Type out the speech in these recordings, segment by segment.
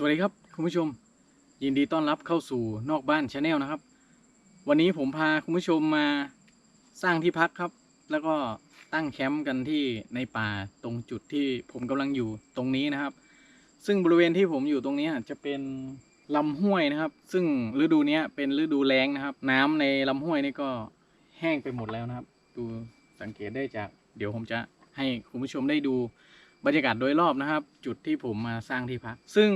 สวัสดีครับคุณผู้ชม ยินดีต้อนรับเข้าสู่นอกบ้านชาแนลนะครับ วันนี้ผมพาคุณผู้ชมมาสร้างที่พักครับ แล้วก็ตั้งแคมป์กันที่ในป่าตรงจุดที่ผมกำลังอยู่ตรงนี้นะครับ ซึ่งบริเวณที่ผมอยู่ตรงนี้จะเป็นลำห้วยนะครับ ซึ่งฤดูนี้เป็นฤดูแล้งนะครับ น้ำในลำห้วยนี่ก็แห้งไปหมดแล้วนะครับ ดูสังเกตได้จากเดี๋ยวผมจะให้คุณผู้ชมได้ดูบรรยากาศโดยรอบนะครับ จุดที่ผมมาสร้างที่พัก ซึ่ง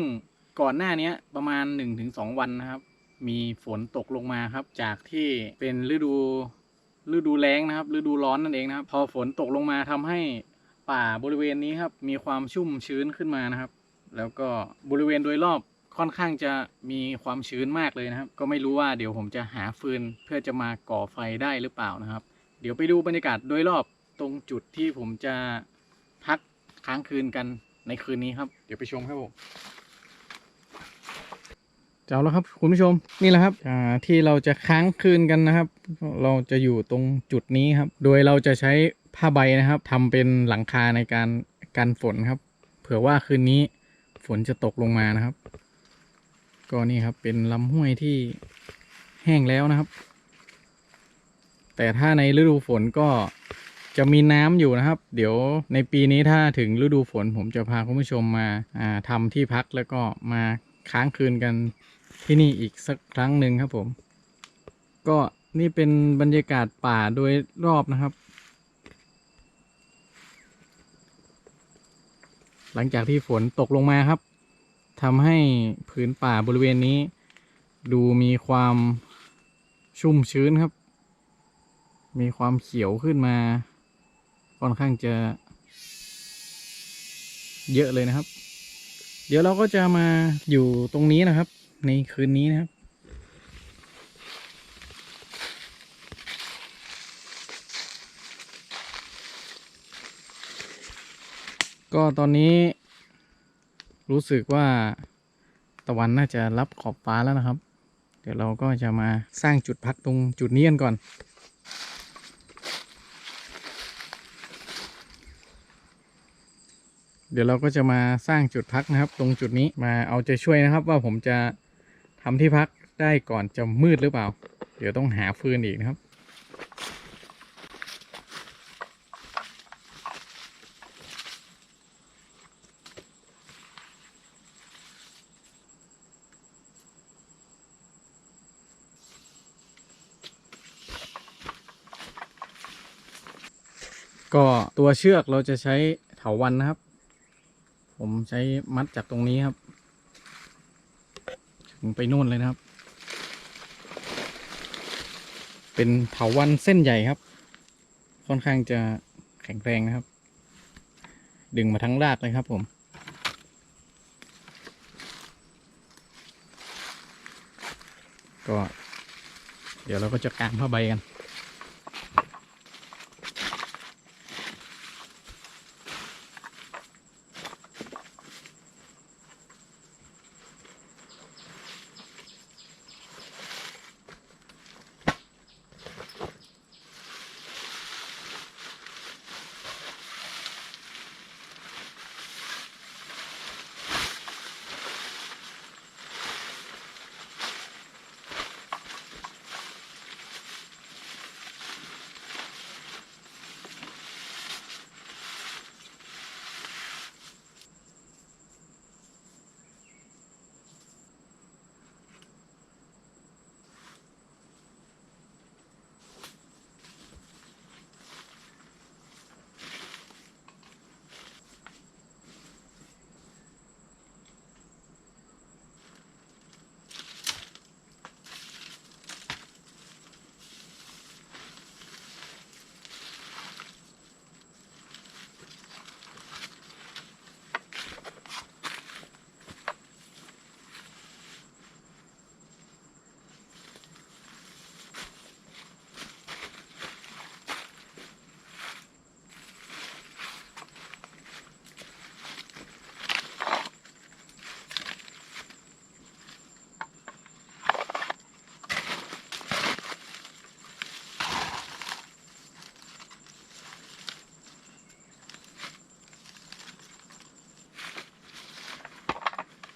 ก่อนหน้าเนี้ยประมาณ 1-2 วันนะครับ มีฝนตกลงมาครับ จากที่เป็นฤดูฤดูแล้งนะครับ ฤดูร้อนนั่นเองนะครับ พอฝนตกลงมาทำให้ป่าบริเวณนี้ครับ มีความชุ่มชื้นขึ้นมานะครับ แล้วก็บริเวณโดยรอบค่อนข้างจะมีความชื้นมากเลยนะครับ ก็ไม่รู้ว่าเดี๋ยวผมจะหาฟืนเพื่อจะมาก่อไฟได้หรือเปล่านะครับ เดี๋ยวไปดูบรรยากาศโดยรอบตรงจุดที่ผมจะพักค้างคืนกันในคืนนี้ครับ เดี๋ยวไปชมครับผม เจ้าแล้วครับคุณผู้ชมนี่แหละครับที่เราจะค้างคืนกันนะครับ เราจะอยู่ตรงจุดนี้ครับ โดยเราจะใช้ผ้าใบนะครับทำเป็นหลังคาในการกันฝนครับ เผื่อว่าคืนนี้ฝนจะตกลงมานะครับ ก็นี่ครับเป็นลำห้วยที่แห้งแล้วนะครับ แต่ถ้าในฤดูฝนก็จะมีน้ำอยู่นะครับ เดี๋ยวในปีนี้ถ้าถึงฤดูฝนผมจะพาคุณผู้ชมมาาทำที่พักแล้วก็มาค้างคืนกัน ที่นี่อีกสักครั้งหนึ่งครับผม ก็นี่เป็นบรรยากาศป่าโดยรอบนะครับ หลังจากที่ฝนตกลงมาครับทำให้ผืนป่าบริเวณนี้ ดูมีความชุ่มชื้นครับ มีความเขียวขึ้นมา ค่อนข้างจะเยอะเลยนะครับ เดี๋ยวเราก็จะมาอยู่ตรงนี้นะครับ ในคืนนี้นะครับ ก็ตอนนี้รู้สึกว่าตะวันน่าจะรับขอบฟ้าแล้วนะครับ เดี๋ยวเราก็จะมาสร้างจุดพักตรงจุดนี้กันก่อนเดี๋ยวเราก็จะมาสร้างจุดพักนะครับ ตรงจุดนี้มาเอาใจช่วยนะครับ ว่าผมจะ ทำที่พักได้ก่อนจะมืดหรือเปล่า เดี๋ยวต้องหาฟืนอีกนะครับ ก็ตัวเชือกเราจะใช้เถาวันนะครับ ผมใช้มัดจากตรงนี้ครับ ไปนู่นเลยนะครับ เป็นเถาวันเส้นใหญ่ครับ ค่อนข้างจะแข็งแรงนะครับ ดึงมาทั้งรากเลยครับผมก็ เดี๋ยวเราก็จะกางผ้าใบกัน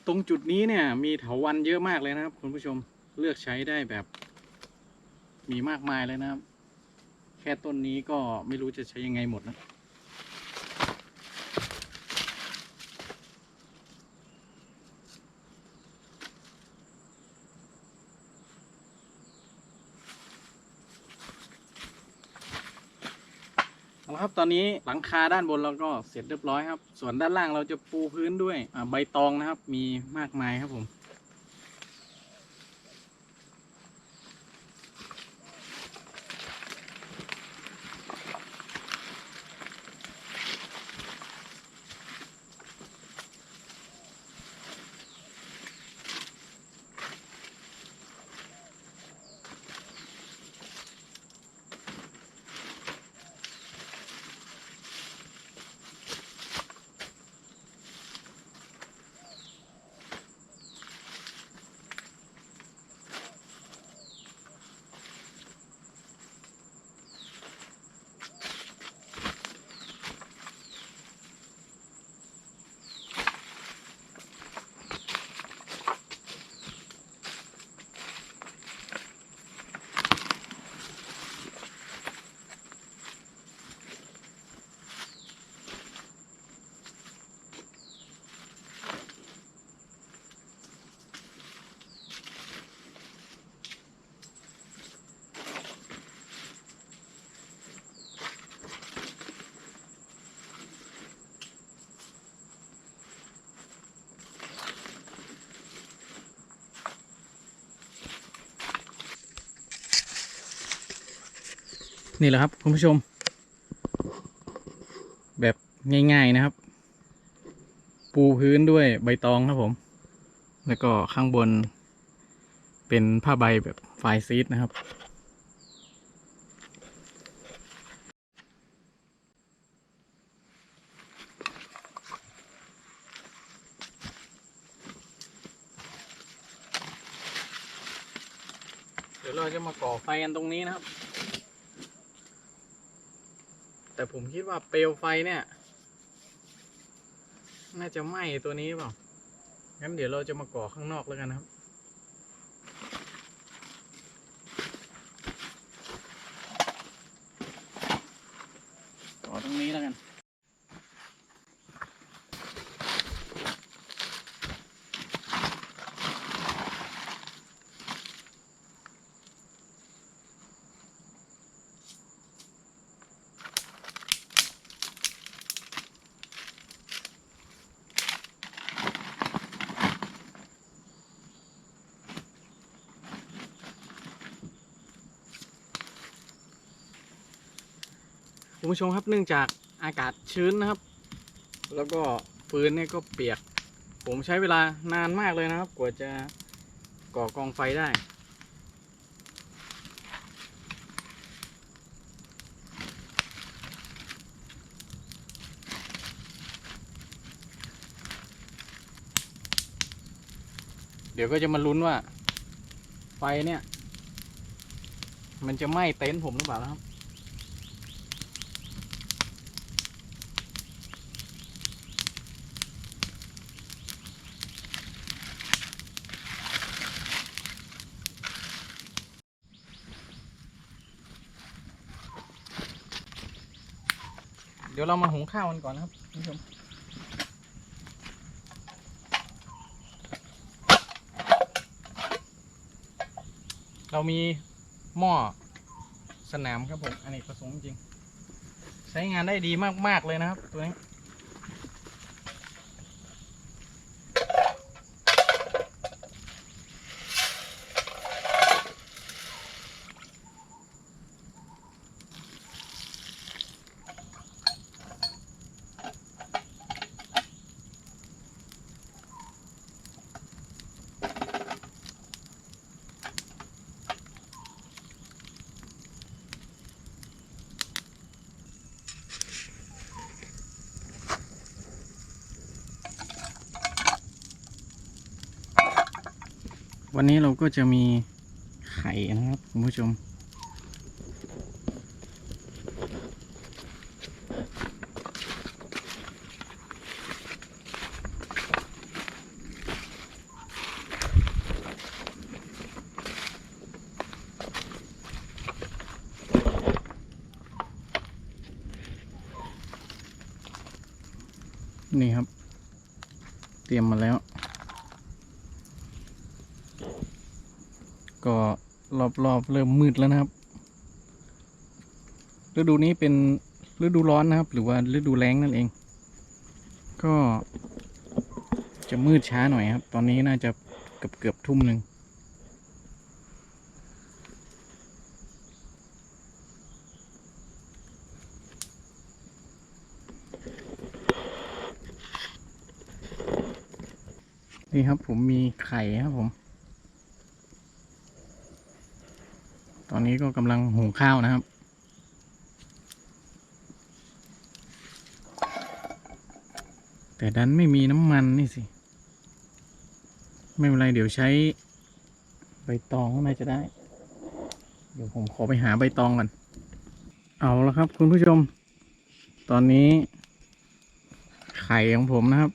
ตรงจุดนี้เนี่ย มีเถาวันเยอะมากเลยนะครับ คุณผู้ชมเลือกใช้ได้แบบ มีมากมายเลยนะครับ แค่ต้นนี้ก็ไม่รู้จะใช้ยังไงหมดนะ เอาละ ครับ ตอนนี้หลังคาด้านบนเราก็เสร็จเรียบร้อยครับ ส่วนด้านล่างเราจะปูพื้นด้วยใบตองนะครับ มีมากมายครับผม นี่แหละครับคุณผู้ชม แบบง่ายๆนะครับ ปูพื้นด้วยใบตองครับผม แล้วก็ข้างบน เป็นผ้าใบแบบไฟซีดนะครับเดี๋ยวเราจะมาก่อไฟกันตรงนี้นะครับ แต่ผมคิดว่าเปลวไฟเนี่ย น่าจะไหม้ตัวนี้เปล่า งั้นเดี๋ยวเราจะมาก่อข้างนอกแล้วกันครับ ก่อตรงนี้แล้วกัน คุณผู้ชมครับเนื่องจากอากาศชื้นนะครับ แล้วก็ฟืนเนี่ยก็เปียก ผมใช้เวลานานมากเลยนะครับ กว่าจะก่อกองไฟได้เดี๋ยวก็จะมาลุ้นว่า ไฟเนี่ย มันจะไหม้เต็นท์ผมหรือเปล่านะครับ เดี๋ยวเรามาหุงข้าวกันก่อนนะครับคุณผู้ชมเรามีหม้อสนามครับผมอันนี้ประสงค์จริง ใช้งานได้ดีมาก ๆ เลยนะครับ ตัวนี้ วันนี้เราก็จะมีไข่นะครับคุณผู้ชม นี่ครับ เตรียมมาแล้ว รอบๆ เริ่มมืดแล้วนะครับ ฤดูนี้เป็นฤดูร้อนนะครับ หรือว่าฤดูแล้งนั่นเอง ก็จะมืดช้าหน่อยครับ ตอนนี้น่าจะเกือบเกือบทุ่มหนึ่งนี่ครับผมมีไข่ครับผม อนนี้ก็กำลังหุงข้าวนะครับ แต่ดันไม่มีน้ำมันนี่สิ ไม่เป็นไรเดี๋ยวใช้ใบตองก็น่าจะได้ เดี๋ยวผมขอไปหาใบตองก่อน เอาละครับคุณผู้ชม ตอนนี้ ไข่ของผมนะครับ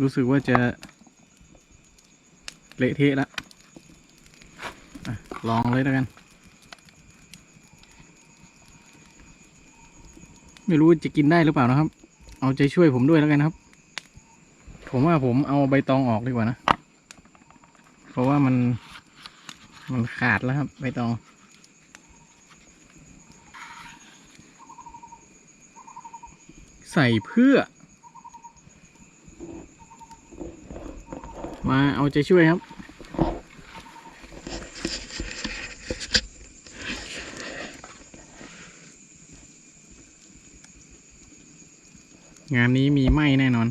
รู้สึกว่าจะเละเทะแล้ว ลองเลยแล้วกัน ไม่รู้จะกินได้หรือเปล่านะครับ เอาใจช่วยผมด้วยแล้วกันครับ ผมว่าผมเอาใบตองออกดีกว่านะ เพราะว่ามันมันขาดแล้วครับใบตองใส่เพื่อ มาเอาใจช่วยครับ งานนี้มีไหมแน่นอน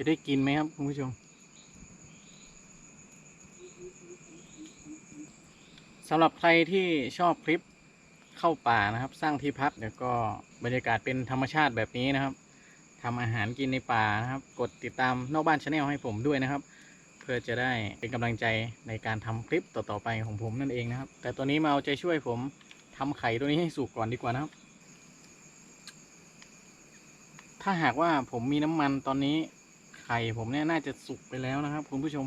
จะได้กินไหมครับคุณผู้ชมสำหรับใครที่ชอบคลิปเข้าป่านะครับ สร้างที่พักเดี๋ยวก็บรรยากาศเป็นธรรมชาติแบบนี้นะครับทำอาหารกินในป่านะครับ กดติดตามนอกบ้านชาแนลให้ผมด้วยนะครับ เพื่อจะได้เป็นกำลังใจในการทำคลิปต่อๆไปของผมนั่นเองนะครับ แต่ตัวนี้มาเอาใจช่วยผมทำไข่ตัวนี้ให้สุกก่อนดีกว่านะครับ ถ้าหากว่าผมมีน้ำมันตอนนี้ ไข่ผมเนี่ยน่าจะสุกไปแล้วนะครับ คุณผู้ชม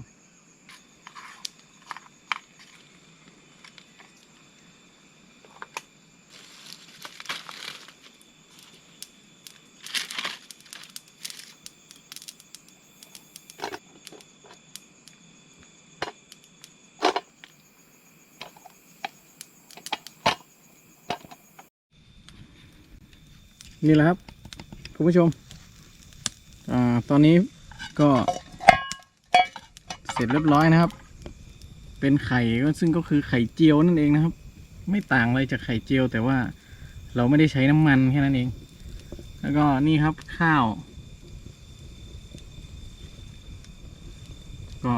นี่แหละครับ คุณผู้ชม อ่า ตอนนี้ ก็ เสร็จเรียบร้อยนะครับ เป็นไข่ก็ซึ่งก็คือไข่เจียวนั่นเองนะครับ ไม่ต่างอะไรจากไข่เจียว แต่ว่าเราไม่ได้ใช้น้ำมันแค่นั้นเอง แล้วก็นี่ครับข้าว ก็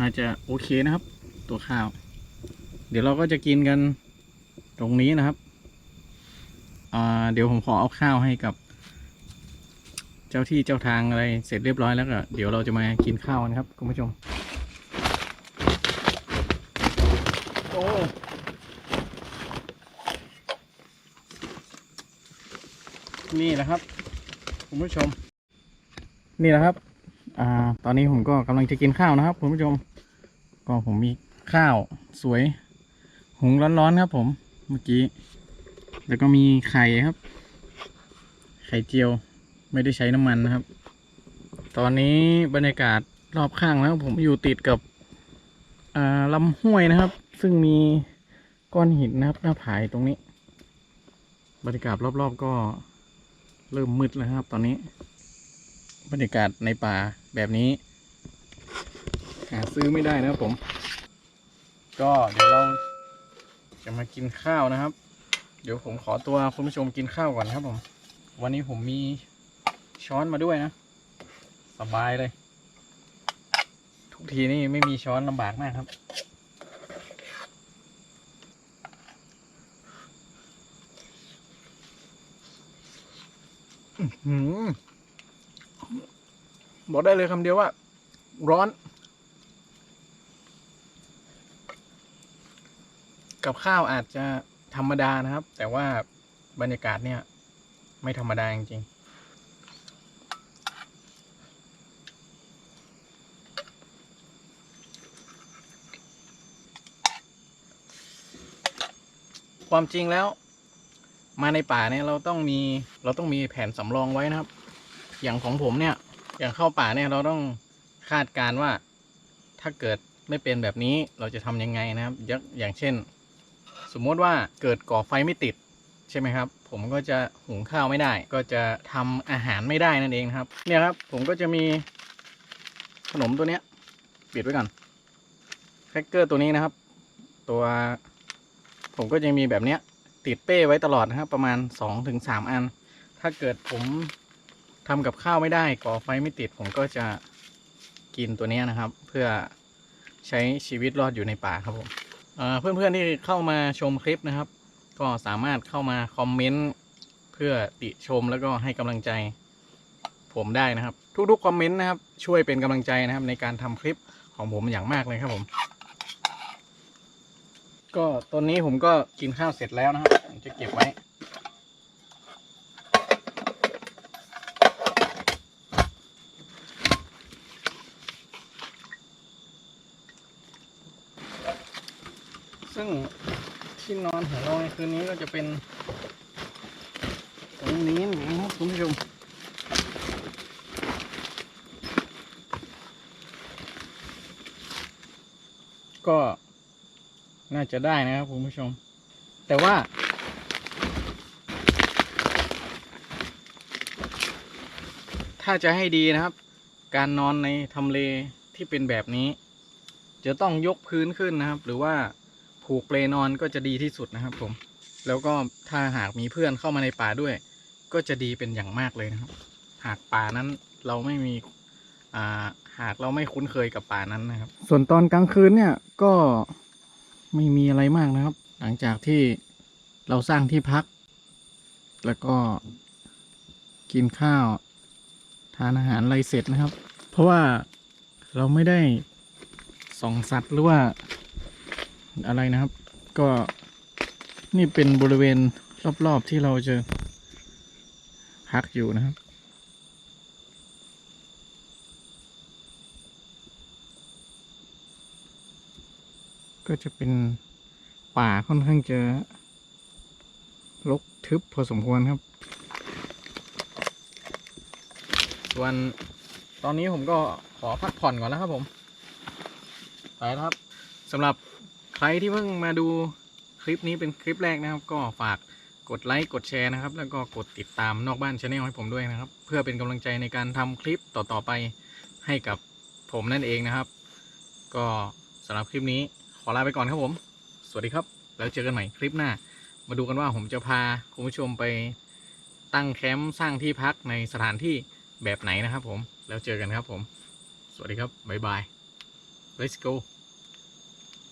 น่าจะโอเคนะครับ ตัวข้าว เดี๋ยวเราก็จะกินกันตรงนี้นะครับเดี๋ยวผมขอเอาข้าวให้กับ เจ้าที่เจ้าทางอะไรเสร็จเรียบร้อยแล้วก็เดี๋ยวเราจะมากินข้าวกันครับคุณผู้ชม โอ้นี่แหละครับ คุณผู้ชม นี่แหละครับ อ่า ตอนนี้ผมก็กำลังจะกินข้าวนะครับคุณผู้ชม ก็ผมมีข้าวสวย หุงร้อนๆครับ ผมเมื่อกี้ แล้วก็มีไข่ครับ ไข่เจียว ไม่ได้ใช้น้ำมันนะครับ ตอนนี้บรรยากาศรอบข้างแล้วผมอยู่ติดกับอ่าลำห้วยนะครับ ซึ่งมีก้อนหินนะครับ หน้าผายตรงนี้ บรรยากาศรอบๆก็เริ่มมืดแล้วครับ ตอนนี้ บรรยากาศในป่าแบบนี้หาซื้อไม่ได้นะครับผม ก็เดี๋ยวเราจะมากินข้าวนะครับ เดี๋ยวผมขอตัวคุณผู้ชมกินข้าวก่อนครับผม วันนี้ผมมี ช้อนมาด้วยนะ สบายเลยถ้ทุกทีนี่ไม่มีช้อนลำบากมากครับอื้อหือบอกได้เลยคำเดียวว่า ร้อน กับข้าวอาจจะธรรมดานะครับ แต่ว่าบรรยากาศเนี่ย ไม่ธรรมดาจริง ความจริงแล้ว มาในป่าเนี่ยเราต้องมีเราต้องมีแผนสำรองไว้นะครับ อย่างของผมเนี่ย อย่างเข้าป่าเนี่ยเราต้องคาดการณ์ว่า ถ้าเกิดไม่เป็นแบบนี้เราจะทำยังไงนะครับยอย่างเช่น สมมติว่าเกิดก่อไฟไม่ติดใช่ไหมครับ ผมก็จะหุงข้าวไม่ได้ ก็จะทำอาหารไม่ได้นั่นเองครับ เนี่ยครับผมก็จะมีขนมตัวเนี้ยปิดไว้ก่อนแครกเกอร์ตัวนี้นะครับ ตัว ผมก็จะมีแบบเนี้ย ติดเป้ไว้ตลอดนะครับ ประมาณ2อถึงสอัน ถ้าเกิดผมทำกับข้าวไม่ได้ก่อไฟไม่ติด ผมก็จะกินตัวนี้นะครับ เพื่อใช้ชีวิตรอดอยู่ในป่าครับผมเเพื่อนๆที่เข้ามาชมคลิปนะครับ ก็สามารถเข้ามาคอมเมนต์เพื่อติชมแล้วก็ให้กำลังใจ ผมได้นะครับ ทุกๆคอมเมนต์นะครับ ช่วยเป็นกำลังใจนะครับ ในการทำคลิปของผมอย่างมากเลยครับผม ก็ตอนนี้ผมก็กินข้าวเสร็จแล้วนะครับผมจะเก็บไว้ซึ่งที่นอนของเราในคืนนี้ก็จะเป็นตรงนี้นะครับคุณผู้ชมก็ น่าจะได้นะครับคุณผู้ชม แต่ว่า ถ้าจะให้ดีนะครับ การนอนในทำเลที่เป็นแบบนี้ จะต้องยกพื้นขึ้นนะครับ หรือว่าผูกเปลนอนก็จะดีที่สุดนะครับผม แล้วก็ถ้าหากมีเพื่อนเข้ามาในป่าด้วย ก็จะดีเป็นอย่างมากเลยนะครับ หากป่านั้นเราไม่มีอ่าหากเราไม่คุ้นเคยกับป่านั้นนะครับ ส่วนตอนกลางคืนเนี่ยก็ ไม่มีอะไรมากนะครับ หลังจากที่เราสร้างที่พัก แล้วก็กินข้าว ทานอาหารอะไรเสร็จนะครับ เพราะว่าเราไม่ได้ส่องสัตว์หรือว่าอะไรนะครับ ก็นี่เป็นบริเวณรอบๆที่เราจะพักอยู่นะครับ ก็จะเป็นป่าค่อนข้างจะรกทึบพอสมควรครับ ส่วนตอนนี้ผมก็ขอพักผ่อนก่อนนะครับผม ไปครับสำหรับใครที่เพิ่งมาดูคลิปนี้เป็นคลิปแรกนะครับ ก็ฝากกดไลค์กดแชร์นะครับ แล้วก็กดติดตามนอกบ้านชาแนลให้ผมด้วยนะครับ เพื่อเป็นกำลังใจในการทำคลิปต่อๆไปให้กับผมนั่นเองนะครับ ก็สำหรับคลิปนี้ ขอลาไปก่อนครับผม สวัสดีครับ แล้วเจอกันใหม่คลิปหน้า มาดูกันว่าผมจะพาคุณผู้ชมไปตั้งแคมป์สร้างที่พักในสถานที่แบบไหนนะครับผม แล้วเจอกันครับผม สวัสดีครับ บ๊ายบาย let's go